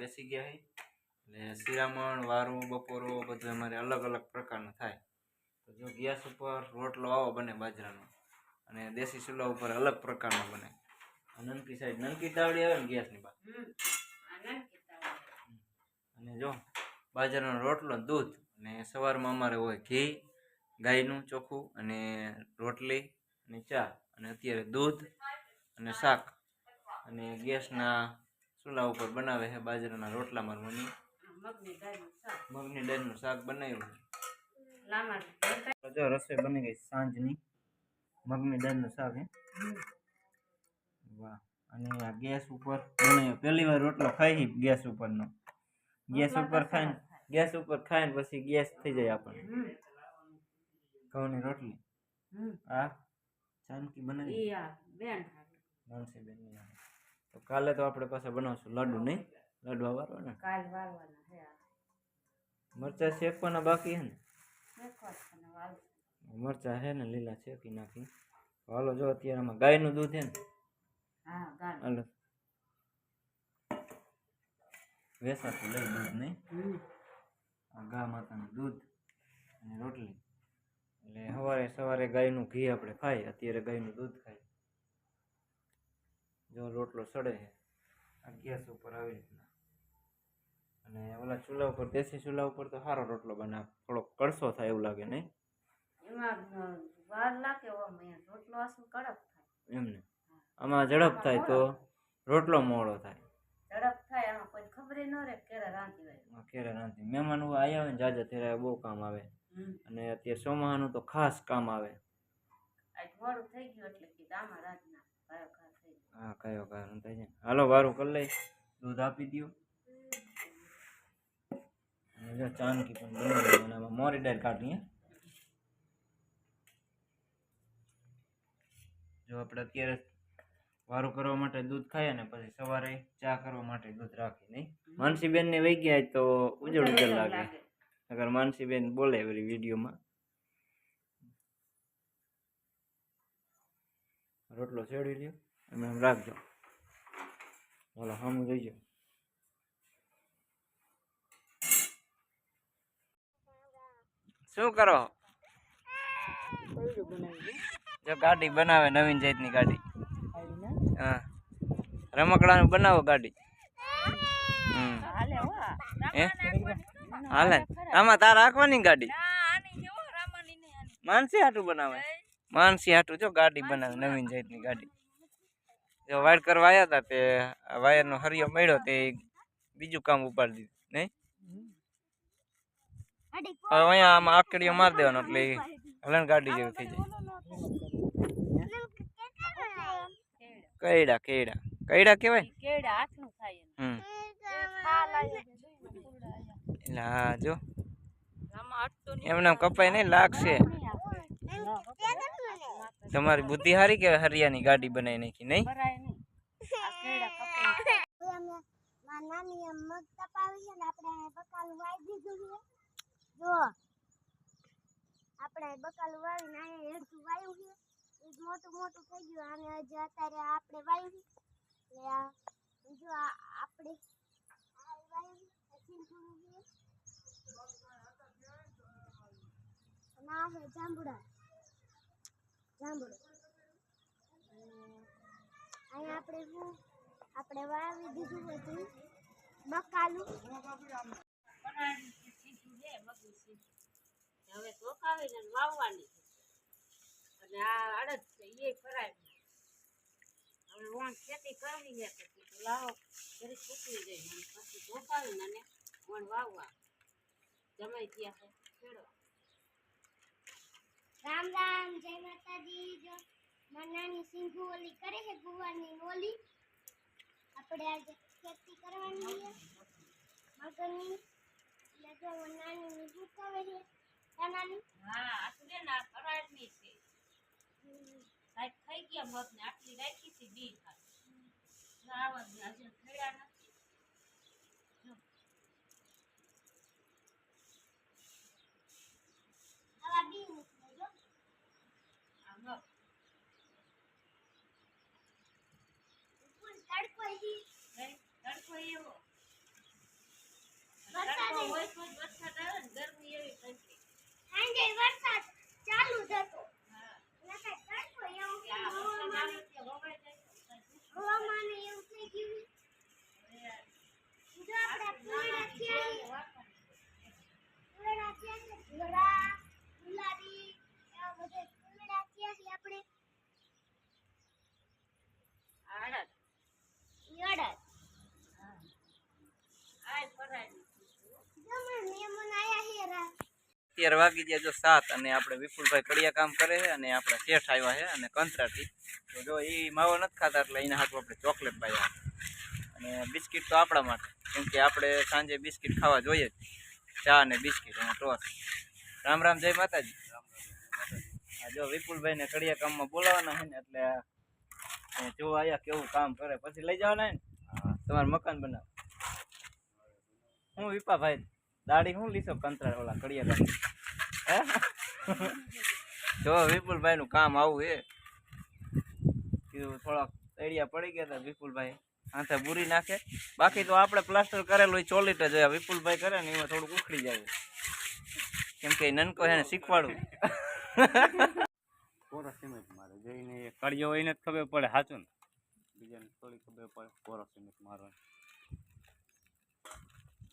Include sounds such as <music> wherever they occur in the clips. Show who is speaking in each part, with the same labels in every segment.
Speaker 1: બેસી ગયા છે એટલે શિરામણ વારું બપોરો બધું અમારે અલગ અલગ પ્રકારનું થાય. તો જો ગેસ ઉપર રોટલો આવો બને બાજરાનો. અને દેશી ચૂલા ઉપર અલગ પ્રકારનો બને. નનકી સાઈડ નનકી તાવડી આવે ને ગેસની બા અને જો બાજરાનો રોટલો દૂધ અને સવારમાં અમારે હોય ઘી ગાયનું ચોખ્ખું અને રોટલી અને ચા. અને અત્યારે દૂધ અને શાક. અને ગેસના ચૂલા ઉપર બનાવે છે બાજરાના રોટલા મારી મમ્મી. મગની દાળનું શાક. બનાવ્યું છે. તો જો રસોઈ બની ગઈ સાંજની. મગની દાળનું શાક હે. વાહ. અને આ ગેસ ઉપર બનાવ્યો. પહેલી વાર રોટલો ખાઈ ગેસ ઉપરનો. ગેસ ઉપર ખાઈને ગેસ ઉપર ખાઈને પછી ગેસ થઈ જાય આપણને. ઘઉંની રોટલી. આ જાનકી બનાવી. માનસી બેન તો કાલે તો આપણે પાસે બનાવશું લાડુ નહીં? લાડવા વાળવા ને મરચા શેકવાના બાકી હે ને? મરચા હે ને લીલા શેકી નાખી. હાલો જો અત્યારે આમાં ગાયનું દૂધ હે ને. હાલો. વેસાતું લઈ દૂધ નહીં? આ ગા માતાનું દૂધ અને રોટલી. એટલે સવારે સવારે ગાયનું ઘી આપણે ખાઈ અત્યારે ગાયનું દૂધ ખાઈ જો રોટલો સડે છે આ ગેસ ઉપર આવી રીતના. અને ઓલા ચૂલા ઉપર દેશી ચૂલા ઉપર તો સારો રોટલો બને. થોડો કડસો થાય એવું લાગે નહીં? એમને આમાં ઝડપ થાય તો રોટલો મોડો થાય. આ ક્યારે રાંધી મહેમાન આવ્યા હોય ને જાજા ત્યારે બહુ કામ આવે. અને અત્યારે ચોમાહાનું તો ખાસ કામ આવે. હા કયો કારણ થાય છે? હાલો વારું કરી લઈ દૂધ આપી દો અને જો ચાનકી પણ બની ગઈ અને આમાં મોરી દાળ કાઢીએ જો આપણે અત્યારે વારું કરવા માટે દૂધ ખાઈએ ને પછી સવારે ચા કરવા માટે દૂધ રાખી નહીં? માનસીબેન ને વહી ગયા તો ઉજળ ઉજળ લાગે. અગર માનસીબેન બોલે એવી વિડીયોમાં. રોટલો છેડી લ્યો એમ એમ રાખજો. બોલો સામું જોઈજો શું કરો? જો ગાડી બનાવે નવીન જાતની ગાડી. હા. રમકડાનું બનાવો ગાડી. હાલે. આમાં તાર રાખવાની ગાડી? માનસી હાટું બનાવે. માનસી હાટું જો ગાડી બનાવે નવીન જાતની ગાડી. જો વાયર કરવા આવ્યા હતા તે વાયરનો હરિયો મળ્યો તે બીજું કામ ઉપાડી દીધું નહીં? હવે અહીંયા આમાં આકડીઓ મારી દેવાનો એટલે ઈ હલણ ગાડી જેવું થઈ જાય. કઈડા કઈડા કઈડા કહેવાય હમ. એટલે હા જો. એમને કપાઈ નહીં લાગશે. તમારી બુદ્ધિ સારી કે હરિયાની ગાડી બનાવી નાખી નહીં?
Speaker 2: નાની એમ મગ તપાવી છે ને આપણે બકાલું વાવી દીધું છે જો આપણે બકાલું વાવીને અહીંયા હેડતું વાયું છે એ જ મોટું મોટું થઈ ગયું અને હજી અત્યારે આપણે વાયું છે એટલે આ જો આ આપણે આ વાયું છે પછી થોડું છે અને આ છે જાંબુડા જાંબુડા અને અહીંયા આપણે શું આપણે વાવી દીધું હતું. બકાલું
Speaker 3: હવે વાવવાની અને આ અડદ છે એ ફરાય હવે વણ ખેતી કરવી છે તો કીધું લાવો જરીક સૂકવી જાય અને પછી ધોકાવીને અને વણ વાવવા. જમાઈ ત્યાં ખેડો
Speaker 2: રામ રામ જય માતાજી. જો મનાની નાની સિંધુ ઓલી કરે છે ગુવાની ઓલી. આપણે આજે ખેતી કરવાની છે. મગરની, એટલે જો નાની ની ભૂકાવે છે નાની
Speaker 3: હા, આ ને આ ફરાળની છે. સાહેબ ખાઈ ગયા મગને, આટલી રાખી હતી બી ખાય આવા જ થયા નથી.
Speaker 2: Bye.
Speaker 1: અત્યારે વાગી ગયા જો સાત અને આપણે વિપુલભાઈ કડિયા કામ કરે છે અને આપણા શેઠ આવ્યા છે અને કંતરાથી. તો જો એ માવો નથી ખાતા એટલે એના હાથમાં આપણે ચોકલેટ પાયા અને બિસ્કિટ તો આપણા માટે કેમ કે આપણે સાંજે બિસ્કિટ ખાવા જોઈએ જ. ચા અને બિસ્કિટ અને ટોસ. રામ રામ જય માતાજી. આ જો વિપુલભાઈને કડિયા કામમાં બોલાવવાના છે ને એટલે જો આયા કેવું કામ કરે પછી લઈ જવાના ને? તમારું મકાન બનાવ હું વિપાભાઈ દાડી હું લીધો કંતરા ઓલા કડિયા હે? <laughs> જો વિપુલભાઈ નું કામ આવું એ કીધું થોડાક એડિયા પડી ગયા હતા વિપુલભાઈ. હાથે બુરી નાખે. બાકી તો આપણે પ્લાસ્ટર કરેલું ચોલીટ જ હોય. વિપુલભાઈ કરે ને એમાં થોડુંક ઉખડી જાય. કેમ કે નનકો એને શીખવાડું. <laughs>
Speaker 4: સિમેન્ટ મારે. જઈને એ કડિયો હોય ને જ ખબર પડે સાચું બીજાને થોડી ખબર પડે કોરો સિમેન્ટ મારવાની.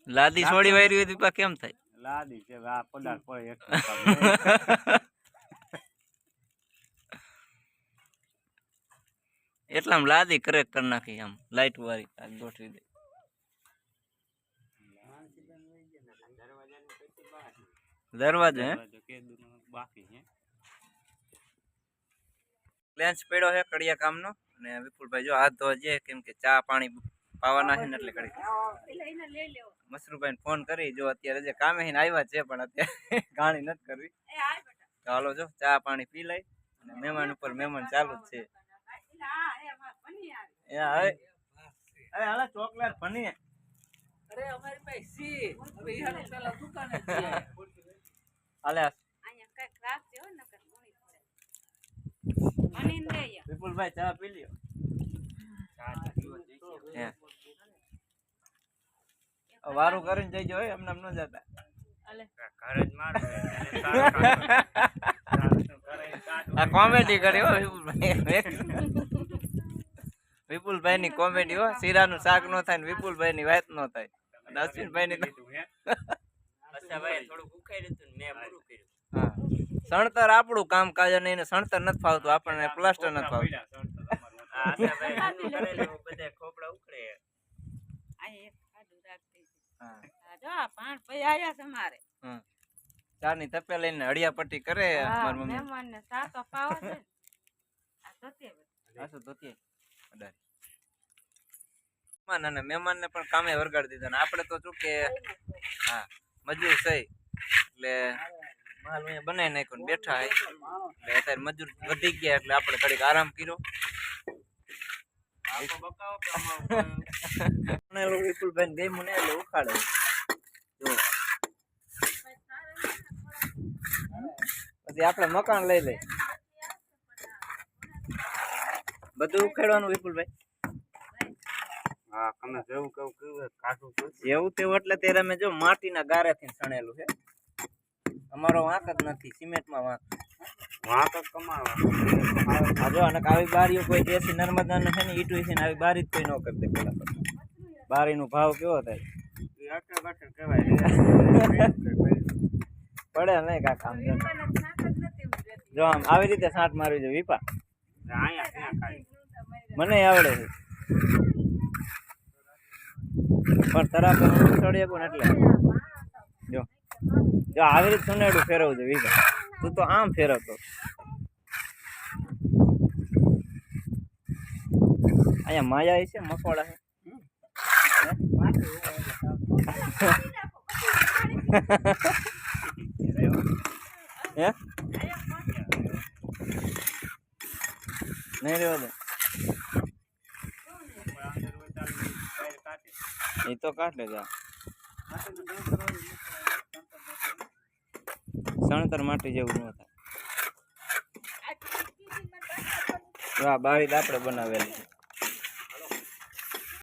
Speaker 1: લાદી છોડી વાયરી હોય તો કેમ થાય?
Speaker 4: લાદી છે આ પદાર્થ <laughs> પડે એક
Speaker 1: એટલામાં લાદી કરેક્ટ કરી નાખી આમ લાઈટ વાળી ગોઠવી દે. દરવાજો હે?
Speaker 4: બાકી છે.
Speaker 1: લેન્સ પડ્યો છે કડિયા કામનો. અને વિપુલભાઈ જો હાથ ધોવા જઈએ કેમ કે ચા પાણી પાવાના છે ને એટલે
Speaker 3: લેવો.
Speaker 1: મસરૂભાઈ ફોન કરી જો અત્યારે જે કામે હીને આવ્યા છે પણ અત્યારે <laughs> ગાણી નથી કરવી.
Speaker 3: ચાલો
Speaker 1: તો હાલો જો ચા પાણી પી લઈ અને મહેમાન ઉપર મહેમાન ચાલુ જ છે. હવે અરે હાલા ચોકલેટ ભણી
Speaker 5: અરે અમારી પાસે સી હવે ઈહાને પેલા દુકાને જ જઈએ.
Speaker 1: હાલે
Speaker 3: અહીંયા કંઈક રાખજે હો નકર ગુણી પડે બની ને
Speaker 1: વિપુલભાઈ ચા પી લ્યો. વારું કરીને જઈજો હે એમને એમ ન જતા. આ કોમેડી કરી હો વિપુલભાઈ. વિપુલભાઈ ની કોમેડી હો શીરાનું શાક નો થાય ને વિપુલભાઈ ની વાત નો થાય. અને અશ્વિનભાઈ ની
Speaker 4: હા.
Speaker 1: સણતર આપણું કામકાજ અને એને સણતર નથી ફાવતું આપણને પ્લાસ્ટર નથી ફાવતું.
Speaker 3: અહીંયા <laughs> એક ખાધું રાખતી
Speaker 1: હા.
Speaker 3: આ જો આ પાંચ આયા છે મારે.
Speaker 1: હા. ચા તપે લઈને હળિયા પટ્ટી કરે મારી મમ્મી.
Speaker 3: મહેમાન ને પાવો છે. આ તો
Speaker 1: મહેમાન અને મહેમાન ને પણ કામે વરગાડી દીધા ને. આપણે તો શું કે હા મજૂર સહી એટલે માલ અહીંયા બનાવી નાખ્યો ને બેઠા હે એટલે અત્યારે મજૂર વધી ગયા એટલે આપણે ઘડીક આરામ કર્યો. <laughs> મને વિપુલભાઈ ને ગમ્યું એટલે ઉખાડે. જો. પછી આપણે મકાન લઈ લઈ બધું ઉખાડવાનું વિપુલભાઈ
Speaker 4: હા તમે જેવું કેવું કેવું કાઢું
Speaker 1: જેવું તેવું એટલે ત્યારે અમે જો માટીના ગારેથી સણેલું છે. અમારો વાંક જ નથી સિમેન્ટમાં વાંક.
Speaker 4: તો કમાવા.
Speaker 1: આ જો અને આવી બારીઓ કોઈ દેશી નર્મદાનું છે ને ઈટું છે ને આવી બારી જ કોઈ ન કરી દે પેલા બારીનો ભાવ કેવો થાય? <laughs> પડે નહીં કાકા આમ જો. જો આમ આવી રીતે સાંટ મારવી છે વિપા. મને આવડે છે. પણ તરાપ ચડી શકું ને એટલે? જો. જો આવી રીતે સુનેડું ફેરવજો છે વિપા. તું તો આમ ફેરવતો અહીંયા માયા છે મકવાડા છે. હે? નહીં રેવા દે. એ તો કાઢ લેજો સણતર માટી જેવું ન થાય. બારી આપણે બનાવેલી છે.